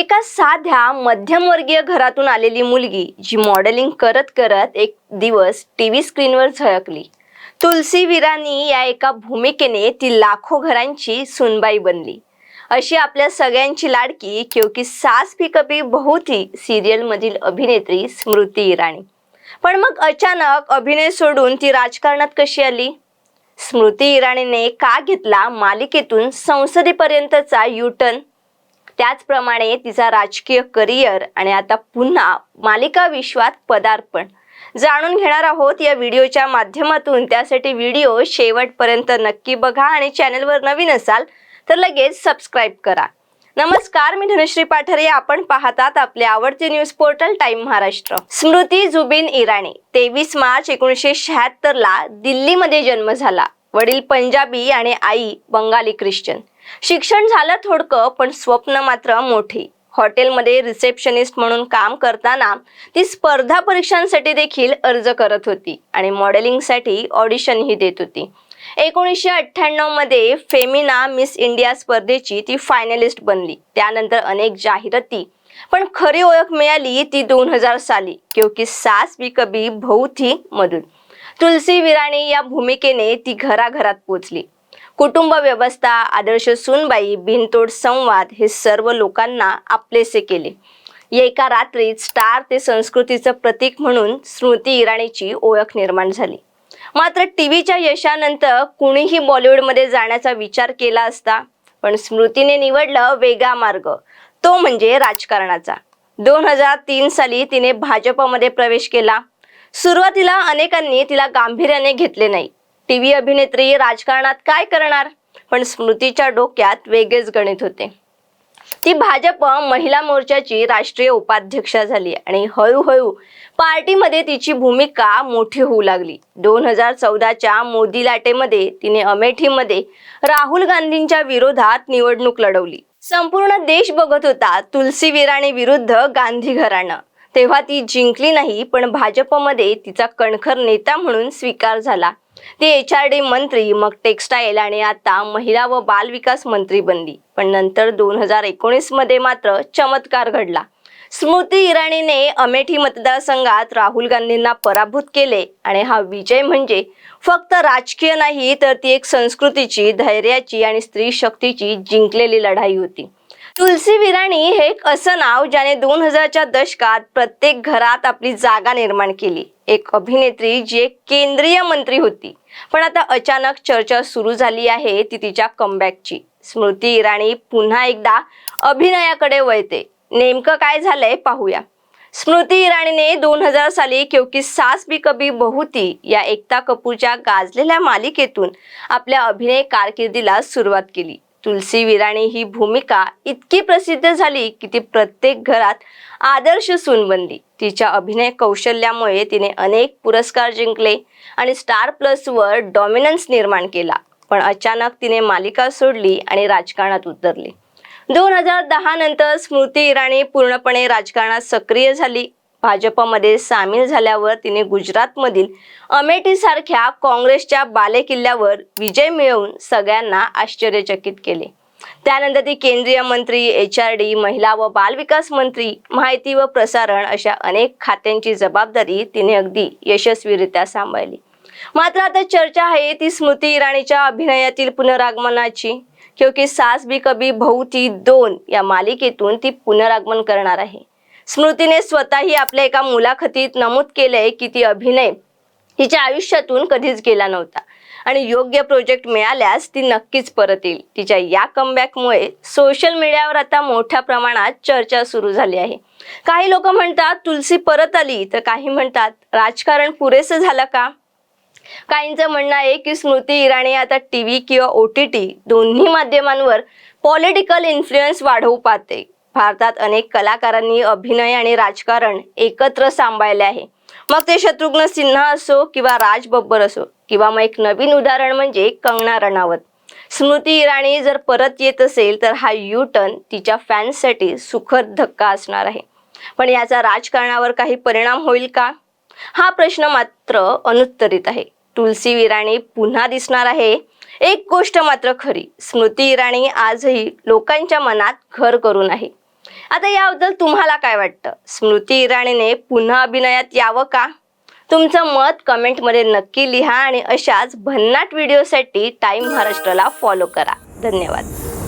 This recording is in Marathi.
एका साध्या मध्यमवर्गीय घरातून आलेली मुलगी जी मॉडेलिंग करत करत एक दिवस टी व्ही स्क्रीनवर झळकली. तुलसी विरानी या एका भूमिकेने ती लाखो घरांची सुनबाई बनली. अशी आपल्या सगळ्यांची लाडकी क्योंकि सास भी कभी बहुती सिरियलमधील अभिनेत्री स्मृती इराणी. पण मग अचानक अभिनय सोडून ती राजकारणात कशी आली? स्मृती इराणीने का घेतला मालिकेतून संसदेपर्यंतचा युटर्न त्याचप्रमाणे तिचा राजकीय करिअर आणि आता पुन्हा मालिका विश्वात पदार्पण. जाणून घेणार आहोत या व्हिडिओच्या माध्यमातून. त्यासाठी व्हिडिओ शेवटपर्यंत नक्की बघा आणि चॅनलवर नवीन असाल तर लगेच सबस्क्राईब करा. नमस्कार मी धनश्री पाठरे. आपण पाहतात आपले आवडते news portal time Maharashtra. Smriti Zubin Irani तेवीस मार्च एकोणीसशे शहात्तर ला दिल्लीमध्ये जन्म झाला. वडील पंजाबी आणि आई बंगाली ख्रिश्चन. शिक्षण झालं थोडकं पण स्वप्न मात्र मोठी. हॉटेलमध्ये रिसेप्शनिस्ट म्हणून काम करताना ती स्पर्धा परीक्षांसाठी देखील अर्ज करत होती आणि मॉडेलिंगसाठी ऑडिशनही देत होती. एकोणीसशे अठ्ठ्याण्णवमध्ये फेमिना मिस इंडिया स्पर्धेची ती फायनलिस्ट बनली. त्यानंतर अनेक जाहिराती. पण खरी ओळख मिळाली ती दोन हजार साली क्योंकि सास भी कभी बहू थी मधून तुलसी विराणी या भूमिकेने ती घराघरात पोचली. कुटुंब व्यवस्था आदर्श सुनबाई बिनतोड संवाद हे सर्व लोकांना आपलेसे केले. एका रात्रीत स्टार ते संस्कृतीचं प्रतीक म्हणून स्मृती इराणीची ओळख निर्माण झाली. मात्र टी व्हीच्या यशानंतर कुणीही बॉलिवूडमध्ये जाण्याचा विचार केला असता पण स्मृतीने निवडलं वेगळा मार्ग. तो म्हणजे राजकारणाचा. दोन हजार तीन साली तिने भाजपमध्ये प्रवेश केला. सुरुवातीला अनेकांनी तिला गांभीर्याने घेतले नाही. टीव्ही अभिनेत्री राजकारणात काय करणार? पण स्मृतीच्या डोक्यात वेगळेच गणित होते. ती भाजप महिला मोर्चाची राष्ट्रीय उपाध्यक्षा झाली आणि हळूहळू पार्टीमध्ये तिची भूमिका मोठी होऊ लागली. दोन हजार चौदाच्या मोदी लाटेमध्ये तिने अमेठीमध्ये राहुल गांधींच्या विरोधात निवडणूक लढवली. संपूर्ण देश बघत होता तुलसी विराणी विरुद्ध गांधी घराणं. तेव्हा ती जिंकली नाही पण भाजपमध्ये तिचा कणखर नेता म्हणून स्वीकार झाला. ती एच आर डी मंत्री मग टेक्स्टाईल आणि आता महिला व बाल विकास मंत्री बनली. पण नंतर दोन हजार एकोणीसमध्ये मात्र चमत्कार घडला. स्मृती इराणीने अमेठी मतदारसंघात राहुल गांधींना पराभूत केले आणि हा विजय म्हणजे फक्त राजकीय नाही तर ती एक संस्कृतीची धैर्याची आणि स्त्री शक्तीची जिंकलेली लढाई होती. तुलसी विराणी हे एक असं नाव ज्याने दोन हजारच्या दशकात प्रत्येक घरात आपली जागा निर्माण केली. एक अभिनेत्री जी एक केंद्रीय मंत्री होती. पण आता अचानक चर्चा सुरू झाली आहे ती तिच्या कमबॅकची स्मृती इराणी पुन्हा एकदा अभिनयाकडे वळते. नेमकं काय झालंय पाहूया. स्मृती इराणीने दोन हजार साली क्योंकि सास भी कभी बहुती या एकता कपूरच्या गाजलेल्या मालिकेतून आपल्या अभिनय कारकिर्दीला सुरुवात केली. तुलसी विराणी ही भूमिका इतकी प्रसिद्ध झाली की ती प्रत्येक घरात आदर्श सून बनली. तिच्या अभिनय कौशल्यामुळे तिने अनेक पुरस्कार जिंकले आणि स्टार प्लसवर डॉमिनन्स निर्माण केला. पण अचानक तिने मालिका सोडली आणि राजकारणात उतरली. दोन हजार दहा नंतर स्मृती इराणी पूर्णपणे राजकारणात सक्रिय झाली. भाजपमध्ये सामील झाल्यावर तिने गुजरातमधील अमेठीसारख्या काँग्रेसच्या बालेकिल्ल्यावर विजय मिळवून सगळ्यांना आश्चर्यचकित केले. त्यानंतर ती केंद्रीय मंत्री एच आर डी महिला व बालविकास मंत्री माहिती व प्रसारण अशा अनेक खात्यांची जबाबदारी तिने अगदी यशस्वीरित्या सांभाळली. मात्र आता चर्चा आहे ती स्मृती इराणीच्या अभिनयातील पुनरागमनाची. क्योंकि सास भी कभी बहू दोन या मालिकेतून ती पुनरागमन करणार आहे. स्मृतीने स्वतःही आपल्या एका मुलाखतीत नमूद केलंय की ती अभिनय तिच्या आयुष्यातून कधीच गेला नव्हता. आणि योग्य प्रोजेक्ट मिळाल्यास ती नक्कीच परत येईल. तिच्या या कमबॅकमुळे सोशल मीडियावर आता मोठ्या प्रमाणात चर्चा सुरू झाली आहे. काही लोक म्हणतात तुलसी परत आली. तर काही म्हणतात राजकारण पुरेसं झालं का? काहींचं म्हणणं आहे की स्मृती इराणी आता टी व्ही किंवा ओ टी टी दोन्ही माध्यमांवर पॉलिटिकल इन्फ्लुएन्स वाढवू पाहते. भारतात अनेक कलाकारांनी अभिनय आणि राजकारण एकत्र सांभाळले आहे. मग ते शत्रुघ्न सिन्हा असो किंवा राज बब्बर असो किंवा मग एक नवीन उदाहरण म्हणजे कंगना रणावत. स्मृती इराणी जर परत येत असेल तर हा यू टर्न तिच्या फॅन्ससाठी सुखद धक्का असणार आहे. पण याचा राजकारणावर काही परिणाम होईल का? हा प्रश्न मात्र अनुत्तरित आहे. तुलसी विराणी पुन्हा दिसणार आहे. एक गोष्ट मात्र खरी स्मृती इराणी आजही लोकांच्या मनात घर करून आहे. आता याबद्दल तुम्हाला काय वाटतं? स्मृती इराणीने पुन्हा अभिनयात यावं का? तुमचं मत कमेंटमध्ये नक्की लिहा आणि अशाच भन्नाट व्हिडिओसाठी टाइम महाराष्ट्राला फॉलो करा. धन्यवाद.